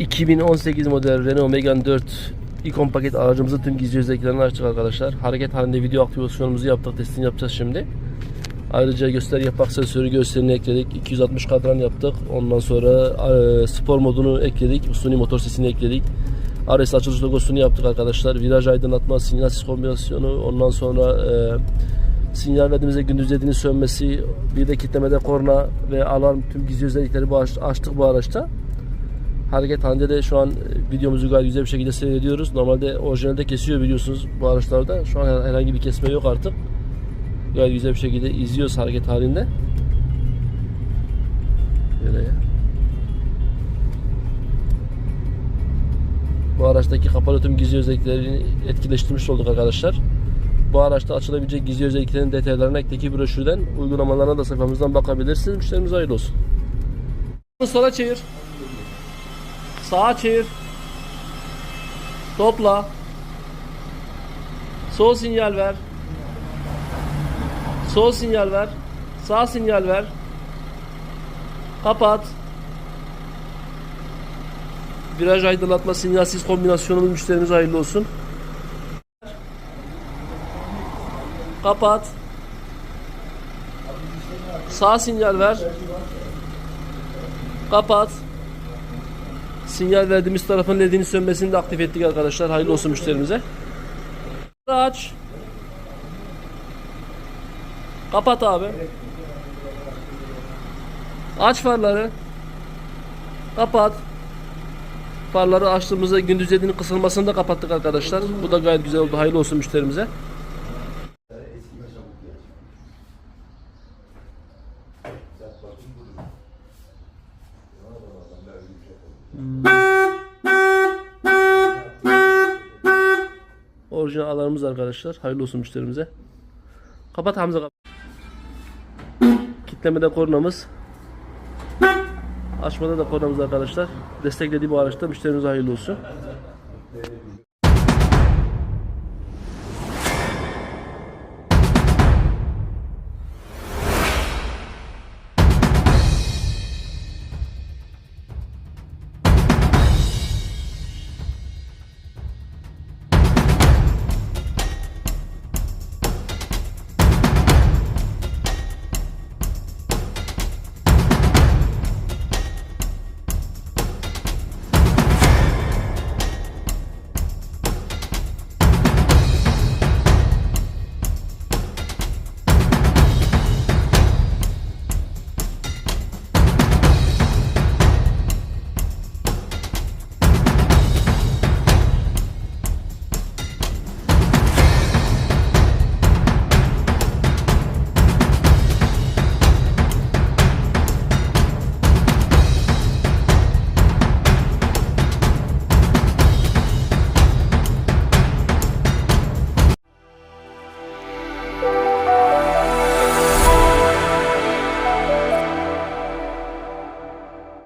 2018 model Renault Megane 4 ikon paket aracımızı tüm gizli özelliklerini açtık arkadaşlar. Hareket halinde video aktivasyonumuzu yaptık. Testini yapacağız şimdi. Ayrıca göster yapak sensörü gösterini ekledik. 260 kadran yaptık. Ondan sonra e, spor modunu ekledik. Suni motor sesini ekledik. RS açılış logosunu yaptık arkadaşlar. Viraj aydınlatma, sinyal sis kombinasyonu. Ondan sonra e, sinyal verdiğimizde gündüz ledinin sönmesi, bir de kitlemede korna ve alarm tüm gizli özellikleri bu aç- açtık bu araçta. Hareket halinde de şu an e, videomuzu gayet güzel bir şekilde seyrediyoruz. Normalde orijinalde kesiyor biliyorsunuz bu araçlarda. Şu an her- herhangi bir kesme yok artık. Gayet güzel bir şekilde izliyoruz hareket halinde. Böyle. Bu araçtaki kapalı tüm gizli özelliklerini etkileştirmiş olduk arkadaşlar. Bu araçta açılabilecek gizli özelliklerin detaylarına ekteki broşürden uygulamalarına da sayfamızdan bakabilirsiniz. Müşterimiz hayırlı olsun. Sola çevir. Sağa çevir. Topla. Sol sinyal ver. Sol sinyal ver. Sağ sinyal ver. Kapat. Viraj aydınlatma sinyalsiz kombinasyonumuz müşterimize hayırlı olsun. Kapat. Sağ sinyal ver. Kapat. Sinyal verdiğimiz tarafın ledinin sönmesini de aktif ettik arkadaşlar. Hayırlı olsun müşterimize. Aç. Kapat abi. Aç farları. Kapat. Farları açtığımızda gündüz ledinin kısılmasını da kapattık arkadaşlar. Bu da gayet güzel oldu. Hayırlı olsun müşterimize. Orijinal alarmımız arkadaşlar. Hayırlı olsun müşterimize. Kapat Hamza kapat. Kitlemede kornamız. Açmada da kornamız arkadaşlar. Desteklediği bu araçta müşterimize hayırlı olsun.